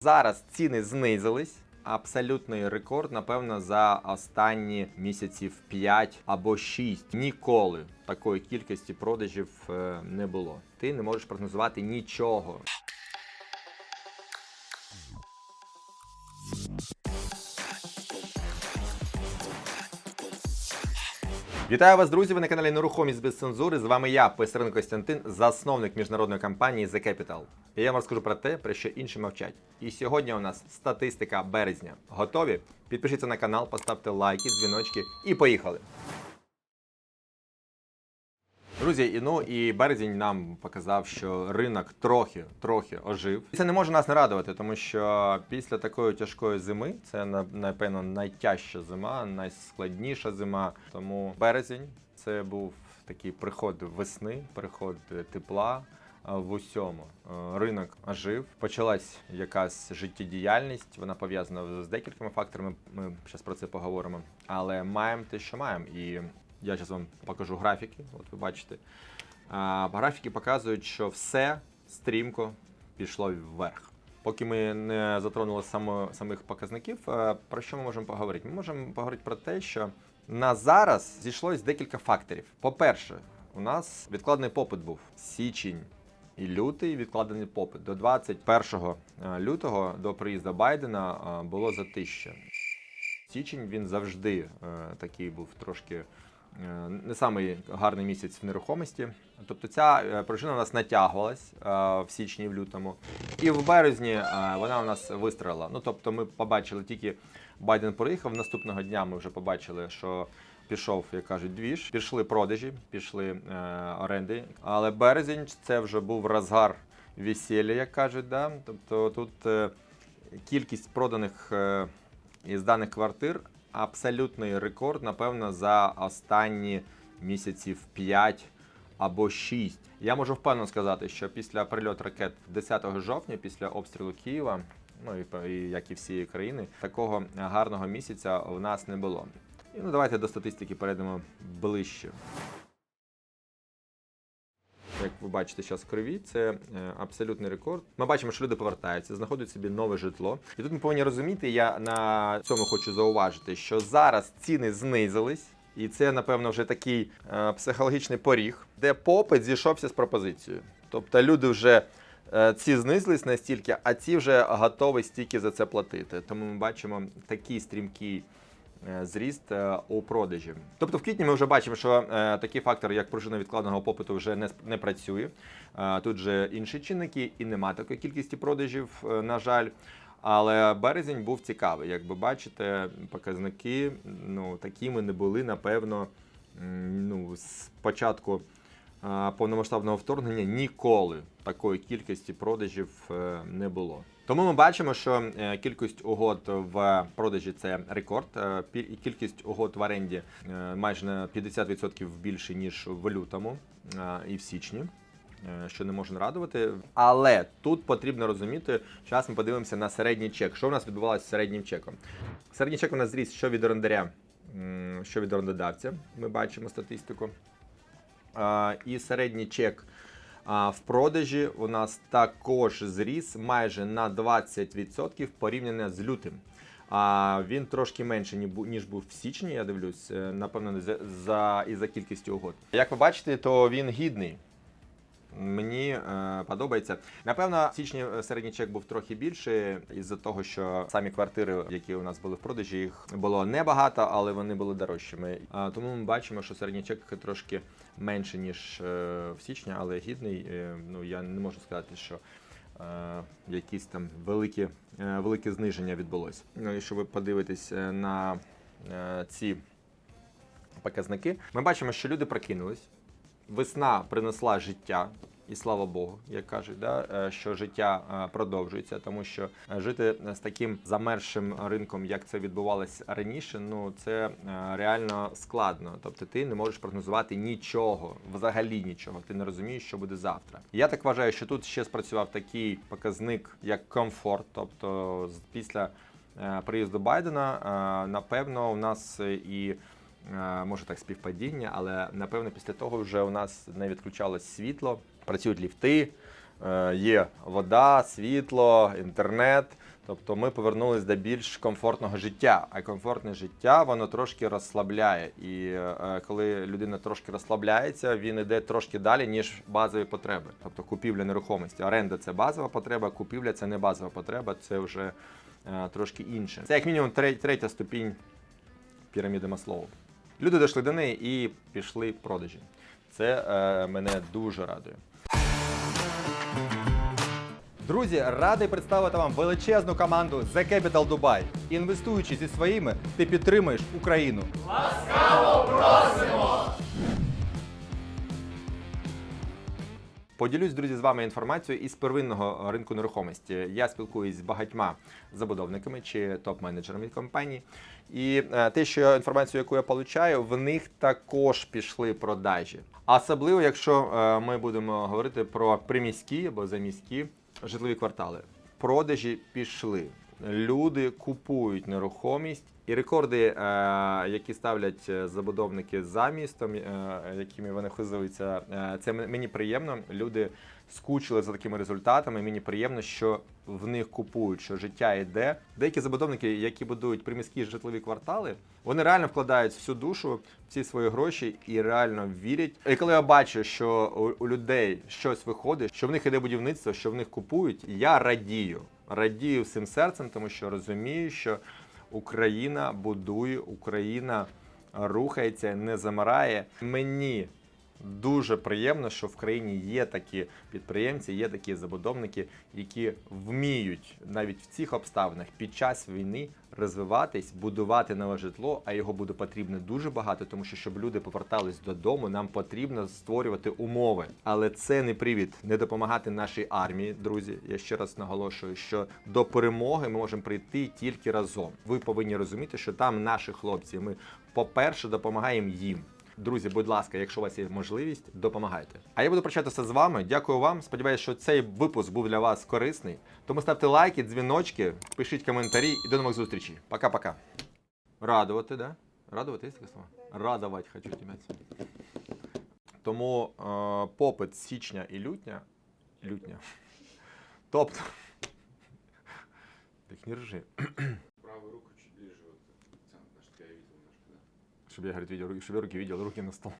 Зараз ціни знизились. Абсолютний рекорд, напевно, за останні місяців 5 або 6. Ніколи такої кількості продажів е, не було. Ти не можеш прогнозувати нічого. Вітаю вас, друзі! Ви на каналі Нерухомість без цензури. З вами я, Писарин Костянтин, засновник міжнародної компанії The Capital. І я вам розкажу про те, про що інші мовчать. І сьогодні у нас статистика березня. Готові? Підпишіться на канал, поставте лайки, дзвіночки і поїхали. Друзі, і ну і березень нам показав, що ринок трохи трохи ожив. І це не може нас не радувати, тому що після такої тяжкої зими це напевно найтяжча зима, найскладніша зима. Тому березень це був такий приход весни, приход тепла. В усьому ринок ожив, почалась якась життєдіяльність. Вона пов'язана з декількома факторами. Ми зараз про це поговоримо. Але маємо те, що маємо. І я зараз вам покажу графіки. От ви бачите. А, графіки показують, що все стрімко пішло вверх. Поки ми не затронули само, самих показників, е, про що ми можемо поговорити? Ми можемо поговорити про те, що на зараз зійшлось декілька факторів. По-перше, у нас відкладений попит був січень і лютий відкладений попит. До 21 лютого до приїзду Байдена е, було затища. Січень він завжди е, такий був трошки е, не самий гарний місяць в нерухомості. Тобто ця е, пружина у нас натягувалась е, в січні і в лютому. І в березні е, вона у нас вистрелила. Ну тобто ми побачили тільки Байден приїхав. Наступного дня ми вже побачили, що пішов, як кажуть, двіж. Пішли продажі, пішли е, оренди. Але березень це вже був розгар весілля, як кажуть. Да? Тобто тут е, кількість проданих е, із даних квартир абсолютний рекорд, напевно, за останні місяців 5 або 6. Я можу впевнено сказати, що після прильоту ракет 10 жовтня, після обстрілу Києва, ну і, як і всієї країни, такого гарного місяця в нас не було. І ну давайте до статистики перейдемо ближче. Ви бачите зараз в криві, це е, абсолютний рекорд. Ми бачимо, що люди повертаються, знаходять собі нове житло. І тут ми повинні розуміти, я на цьому хочу зауважити, що зараз ціни знизились, і це, напевно, вже такий е, психологічний поріг, де попит зійшовся з пропозицією. Тобто люди вже е, ці знизились настільки, а ці вже готові стільки за це платити. Тому ми бачимо такий стрімкий зріст е, у продажі. Тобто в квітні ми вже бачимо, що е, такі фактори, як пружина відкладеного попиту, вже не, не працює. Е, тут же інші чинники і нема такої кількості продажів, е, на жаль. Але березень був цікавий. Як ви бачите, показники ну, такими не були, напевно, ну, з початку е, повномасштабного вторгнення ніколи такої кількості продажів е, не було. Тому ми бачимо, що е, кількість угод в продажі це рекорд. е, Кількість угод в оренді е, майже на 50% більше ніж в лютому і в січні. Що не може не радувати, але тут потрібно розуміти. Зараз ми подивимося на середній чек. Що у нас відбувалося з середнім чеком? Середній чек у нас зріс що від орендаря, що від орендодавця. Ми бачимо статистику. І середній чек а, в продажі у нас також зріс майже на 20% порівняно з лютим. А він трошки менше, ніж був в січні, я дивлюсь, е, напевно, за, і за кількістю угод. Як ви бачите, то він гідний. Мені е, подобається. Напевно, в січні е, середній чек був трохи більше із-за того, що самі квартири, які у нас були в продажі, їх було небагато, але вони були дорожчими. А, тому ми бачимо, що середній чек трошки менше ніж е, в січні, але гідний. Е, ну я не можу сказати, що. е, Якісь там великі, е, велике зниження відбулося. Ну, якщо ви подивитесь е, на е, ці показники, ми бачимо, що люди прокинулись. Весна принесла життя, і слава Богу, як кажуть, да, е, що життя е, продовжується, тому що е, жити з таким замершим ринком, як це відбувалось раніше, ну це реально складно. Тобто ти не можеш прогнозувати нічого, взагалі нічого. Ти не розумієш, що буде завтра. Я так вважаю, що тут ще спрацював такий показник, як комфорт, тобто після приїзду Байдена, напевно, у нас і може так співпадіння, але напевно після того вже у нас не відключалось світло, працюють ліфти, е, є вода, світло, інтернет. Тобто ми повернулись до більш комфортного життя. А комфортне життя воно трошки розслабляє. І е, коли людина трошки розслабляється, він йде трошки далі, ніж базові потреби. Тобто купівля нерухомості. Оренда це базова потреба, купівля це не базова потреба, це вже е, трошки інше. Це як мінімум третя ступінь піраміди Маслоу. Люди дійшли до неї і пішли продажі. Це е, мене дуже радує. Друзі, радий представити вам величезну команду The Capital Dubai. Інвестуючи зі своїми, ти підтримуєш Україну. Поділюсь, друзі, з вами інформацією із первинного ринку нерухомості. Я спілкуюсь з багатьма забудовниками чи топ-менеджерами компаній. І е, те, що інформацію, яку я получаю, в них також пішли продажі. Особливо, якщо е, ми будемо говорити про приміські або заміські житлові квартали. Продажі пішли. Люди купують нерухомість. І рекорди, е, які ставлять е, забудовники за містом, е, якими вони хизуються, це мені приємно. Люди скучили за такими результатами. Мені приємно, що в них купують, що життя йде. Деякі забудовники, які будують приміські житлові квартали, вони реально вкладають всю душу, всі свої гроші і реально вірять. І коли я бачу, що у, людей щось виходить, що в них іде будівництво, що в них купують, я радію. Радію всім серцем, тому що розумію, що Україна будує, Україна рухається, не замирає. Мені дуже приємно, що в країні є такі підприємці, є такі забудовники, які вміють навіть в цих обставинах під час війни розвиватись, будувати нове житло, а його буде потрібно дуже багато, тому що щоб люди повертались додому, нам потрібно створювати умови. Але це не привід не допомагати нашій армії, друзі. Я ще раз наголошую, що до перемоги ми можемо прийти тільки разом. Ви повинні розуміти, що там наші хлопці. Ми, по-перше, допомагаємо їм. Друзі, будь ласка, якщо у вас є можливість, допомагайте. А я буду прощатися з вами. Дякую вам. Сподіваюся, що цей випуск був для вас корисний. Тому ставте лайки, дзвіночки, пишіть коментарі і до нових зустрічей. Пока-пока. Радувати, да? Радувати є таке слово? Радувати хочу тебе. Тому е, попит січня і лютня. Лютня. Тобто. Так не ржи. Правую руку чтобы я говорить, видел, чтобы руки видел, руки на стол.